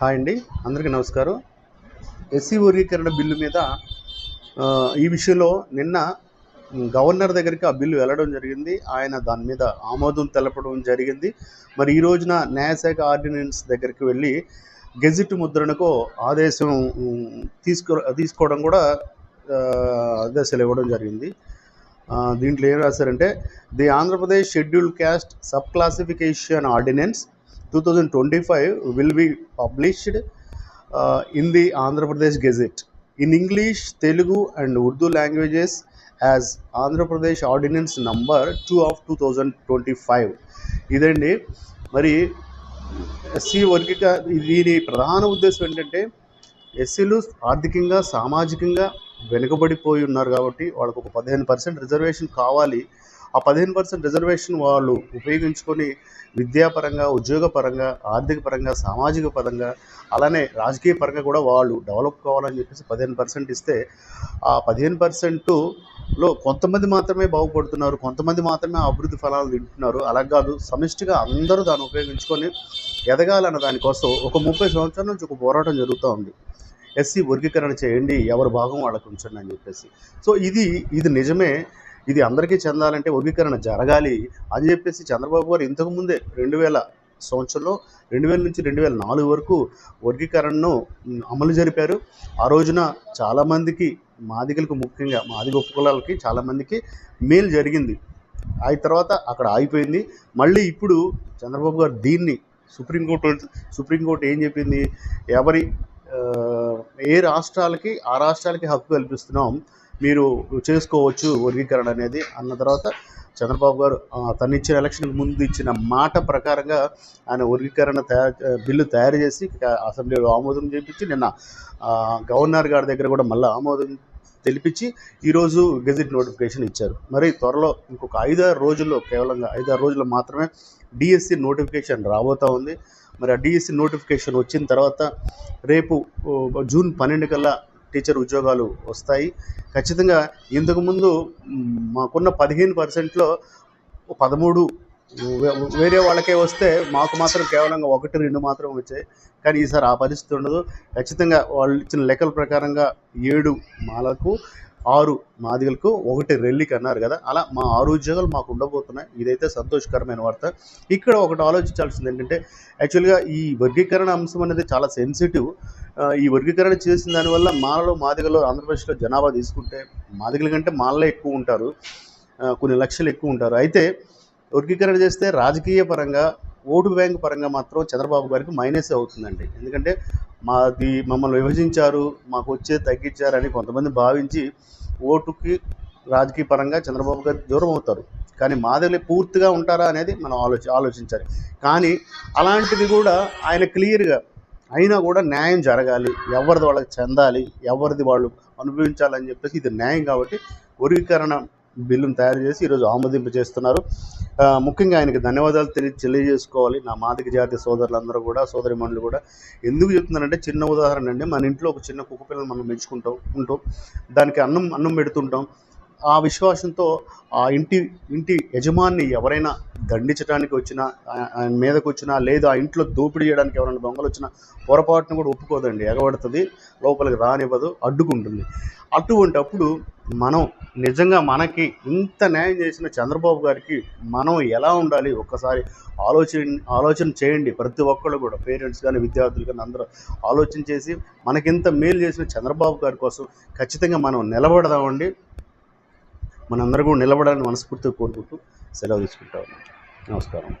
Hi అండి అందరికీ నమస్కారం. ఎస్సీ వర్గీకరణ బిల్లు మీద ఈ విషయంలో నిన్న గవర్నర్ దగ్గరికి ఆ బిల్లు వెళ్ళడం జరిగింది. ఆయన దాని మీద ఆమోదం తెలపడం జరిగింది. మరి ఈ రోజున న్యాయశాఖ ఆర్డినెన్స్ దగ్గరికి వెళ్ళి గెజిట్ ముద్రణకు ఆదేశం తీసుకో తీసుకోవడం కూడా ఆదేశాలు ఇవ్వడం జరిగింది. దీంట్లో ఏం రాశారంటే the Andhra Pradesh schedule caste sub classification ordinance two thousand twenty five will be published in the Andhra Pradesh gazette in English Telugu and Urdu languages as Andhra Pradesh ordinance number two of two thousand twenty five ఇదండి మరి SC వర్గీక దీని ప్రధాన ఉద్దేశం ఏంటంటే ఎస్సీలు ఆర్థికంగా సామాజికంగా వెనుకబడిపోయి ఉన్నారు కాబట్టి వాళ్ళకు ఒక పదిహేను పర్సెంట్ రిజర్వేషన్ కావాలి. ఆ పదిహేను పర్సెంట్ రిజర్వేషన్ వాళ్ళు ఉపయోగించుకొని విద్యాపరంగా ఉద్యోగపరంగా ఆర్థిక పరంగా సామాజిక పరంగా అలానే రాజకీయ పరంగా కూడా వాళ్ళు డెవలప్ కావాలని చెప్పేసి పదిహేను పర్సెంట్ ఇస్తే ఆ పదిహేను పర్సెంట్లో కొంతమంది మాత్రమే బాగుపడుతున్నారు కొంతమంది మాత్రమే అభివృద్ధి ఫలాలు తింటున్నారు అలా కాదు సమిష్టిగా అందరూ దాన్ని ఉపయోగించుకొని ఎదగాలన్న దానికోసం ఒక ముప్పై సంవత్సరాల నుంచి ఒక పోరాటం జరుగుతూ ఉంది. ఎస్సీ వర్గీకరణ చేయండి ఎవరి భాగం వాళ్ళకు ఉంచండి అని చెప్పేసి. సో ఇది ఇది నిజమే. ఇది అందరికీ చెందాలంటే వర్గీకరణ జరగాలి అని చెప్పేసి చంద్రబాబు గారు ఇంతకుముందే రెండు వేల సంవత్సరంలో రెండు వేల నుంచి రెండు వేల నాలుగు వరకు వర్గీకరణను అమలు జరిపారు. ఆ రోజున చాలామందికి మాదిగలకు ముఖ్యంగా మాదిగ ఉపకులాలకి చాలామందికి మేలు జరిగింది. ఆ తర్వాత అక్కడ ఆగిపోయింది. మళ్ళీ ఇప్పుడు చంద్రబాబు గారు దీన్ని సుప్రీంకోర్టు సుప్రీంకోర్టు ఏం చెప్పింది? ఎవరి ఏ రాష్ట్రాలకి ఆ రాష్ట్రాలకి హక్కు కల్పిస్తున్నాం మీరు చేసుకోవచ్చు వర్గీకరణ అనేది. అన్న తర్వాత చంద్రబాబు గారు తను ఇచ్చిన ఎలక్షన్కి ముందు ఇచ్చిన మాట ప్రకారంగా ఆయన వర్గీకరణ తయారు బిల్లు తయారు చేసి అసెంబ్లీలో ఆమోదం చేపించి నిన్న గవర్నర్ గారి దగ్గర కూడా మళ్ళీ ఆమోదం తెలిపించి ఈరోజు గెజిట్ నోటిఫికేషన్ ఇచ్చారు. మరి త్వరలో ఇంకొక ఐదారు రోజుల్లో కేవలంగా ఐదారు రోజుల్లో మాత్రమే డిఎస్సి నోటిఫికేషన్ రాబోతూ ఉంది. మరి ఆ డిఎస్సి నోటిఫికేషన్ వచ్చిన తర్వాత రేపు జూన్ పన్నెండు కల్లా టీచర్ ఉద్యోగాలు వస్తాయి. ఖచ్చితంగా ఇంతకుముందు మాకున్న పదిహేను పర్సెంట్లో పదమూడు వేరే వాళ్ళకే వస్తే మాకు మాత్రం కేవలంగా ఒకటి రెండు మాత్రం వచ్చాయి. కానీ ఈసారి ఆ పరిస్థితి ఉండదు. ఖచ్చితంగా వాళ్ళు ఇచ్చిన లెక్కల ప్రకారంగా ఏడు మాలకు ఆరు మాదిగలకు ఒకటి రెల్లికి అన్నారు కదా. అలా మా ఆరు ఉద్యోగాలు మాకు ఉండబోతున్నాయి. ఇదైతే సంతోషకరమైన వార్త. ఇక్కడ ఒకటి ఆలోచించాల్సింది ఏంటంటే యాక్చువల్గా ఈ వర్గీకరణ అంశం అనేది చాలా సెన్సిటివ్. ఈ వర్గీకరణ చేసిన దానివల్ల మాలలో మాదిగలో ఆంధ్రప్రదేశ్లో జనాభా తీసుకుంటే మాదిగల కంటే మాలలే ఎక్కువ ఉంటారు. కొన్ని లక్షలు ఎక్కువ ఉంటారు. అయితే వర్గీకరణ చేస్తే రాజకీయ పరంగా ఓటు బ్యాంక్ పరంగా మాత్రం చంద్రబాబు గారికి మైనస్ అవుతుందండి. ఎందుకంటే మాది మమ్మల్ని విభజించారు మాకు వచ్చే తగ్గించారని కొంతమంది భావించి ఓటుకి రాజకీయ పరంగా చంద్రబాబు గారికి దూరం అవుతారు. కానీ మాదిరి పూర్తిగా ఉంటారా అనేది మనం ఆలోచి ఆలోచించాలి. కానీ అలాంటిది కూడా ఆయన క్లియర్గా అయినా కూడా న్యాయం జరగాలి. ఎవరిది వాళ్ళకి చెందాలి ఎవరిది వాళ్ళు అనుభవించాలని చెప్పేసి ఇది న్యాయం కాబట్టి వర్గీకరణ బిల్లును తయారు చేసి ఈరోజు ఆమోదింపు చేస్తున్నారు. ముఖ్యంగా ఆయనకి ధన్యవాదాలు తెలియ తెలియజేసుకోవాలి. నా మాదిక జాతి సోదరులందరూ కూడా సోదరిమణులు కూడా ఎందుకు చెప్తున్నానంటే చిన్న ఉదాహరణ అండి. మన ఇంట్లో ఒక చిన్న కుక్క పిల్లలు మనం పెంచుకుంటాం ఉంటాం దానికి అన్నం అన్నం పెడుతుంటాం. ఆ విశ్వాసంతో ఆ ఇంటి ఇంటి యజమాని ఎవరైనా దండించడానికి వచ్చినా ఆయన మీదకి వచ్చినా లేదా ఆ ఇంట్లో దోపిడీ చేయడానికి ఎవరైనా దొంగలు వచ్చినా పొరపాటును కూడా ఒప్పుకోదండి. ఎగబడుతుంది లోపలికి రానివ్వదు అడ్డుకుంటుంది. అటువంటప్పుడు మనం నిజంగా మనకి ఇంత న్యాయం చేసిన చంద్రబాబు గారికి మనం ఎలా ఉండాలి? ఒక్కసారి ఆలోచన ఆలోచన చేయండి. ప్రతి ఒక్కళ్ళు కూడా పేరెంట్స్ కానీ విద్యార్థులు కానీ అందరూ ఆలోచన చేసి మనకింత మేలు చేసిన చంద్రబాబు గారి కోసం ఖచ్చితంగా మనం నిలబడదామండి. మనందరూ కూడా నిలబడాలని మనస్ఫూర్తిగా కోరుకుంటూ సెలవు తీసుకుంటా. ఉన్నాం నమస్కారం.